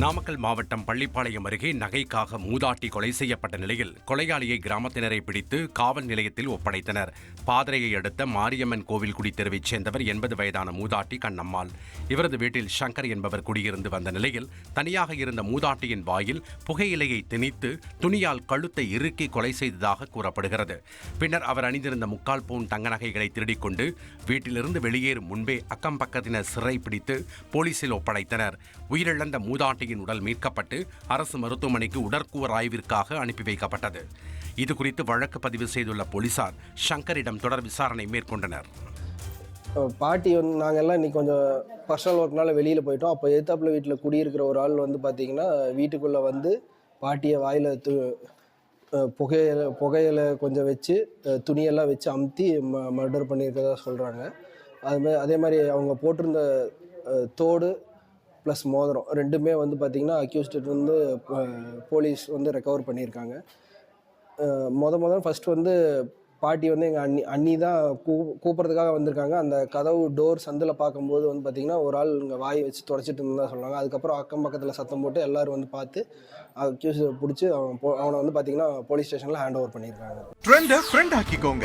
நாமக்கல் மாவட்டம் பள்ளிப்பாளையம் அருகே நகைக்காக மூதாட்டி கொலை செய்யப்பட்ட நிலையில் கொலையாளியை கிராமத்தினரை பிடித்து காவல் நிலையத்தில் ஒப்படைத்தனர். பாதரையை அடுத்த மாரியம்மன் கோவில் குடித்தெருவைச் சேர்ந்தவர் எண்பது வயதான மூதாட்டி கண்ணம்மாள். இவரது வீட்டில் சங்கர் என்பவர் குடியிருந்து வந்த நிலையில் தனியாக இருந்த மூதாட்டியின் வாயில் புகையிலையை திணித்து துணியால் கழுத்தை இறுக்கி கொலை செய்ததாக கூறப்படுகிறது. பின்னர் அவர் அணிந்திருந்த முக்கால் பவுன் தங்க நகைகளை திருடிக்கொண்டு வீட்டிலிருந்து வெளியேறும் முன்பே அக்கம் பக்கத்தினர் சிறை பிடித்து போலீசில் ஒப்படைத்தனர். உயிரிழந்த மூதாட்டி பாட்டியின் உடல் மீட்கப்பட்டு அரசு மருத்துவமனைக்கு உடற்கூர் ஆய்விற்காக அனுப்பி வைக்கப்பட்டது. இது குறித்து வழக்கு பதிவு செய்துள்ள போலீசார் சங்கரிடம் தொடர் விசாரணை மேற்கொண்டனர். பாட்டி வந்து நாங்கள் எல்லாம் இன்னைக்கு கொஞ்சம் பர்சனல் ஒர்க்னால வெளியில் போயிட்டோம். அப்போ எதிர்த்தாப்புல வீட்டில் குடியிருக்கிற ஒரு ஆள் வந்து பார்த்தீங்கன்னா வீட்டுக்குள்ளே வந்து பாட்டியை வாயில் து புகையில புகையில கொஞ்சம் வச்சு துணியெல்லாம் வச்சு அமுத்தி ம மர்டர் பண்ணியிருக்கதா சொல்கிறாங்க அதுமாதிரி அதே மாதிரி அவங்க போட்டிருந்த தோடு ப்ளஸ் மோதிரம். ரெண்டுமே வந்து பார்த்திங்கன்னா அக்யூஸ்ட் வந்து போலீஸ் வந்து ரெக்கவர் பண்ணியிருக்காங்க. மொத முத ஃபஸ்ட் ஃபர்ஸ்ட் வந்து பாட்டி வந்து எங்கள் அண்ணி அண்ணி தான் கூ கூப்பிட்றதுக்காக வந்திருக்காங்க. அந்த கதவு டோர் சந்தில் பார்க்கும்போது வந்து பார்த்திங்கன்னா ஒரு ஆள் இங்கே வாய் வச்சு தொடச்சிட்டு இருந்தா சொல்கிறாங்க அதுக்கப்புறம் அக்கம் பக்கத்தில் சத்தம் போட்டு எல்லோரும் வந்து பார்த்து அக்யூஸ் பிடிச்சி அவன் போ- அவனை வந்து பார்த்திங்கன்னா போலீஸ் ஸ்டேஷனில் ஹேண்ட் ஓவர் பண்ணியிருக்காங்க. ட்ரெண்ட ஃப்ரெண்ட் ஆக்கிக்கோங்க.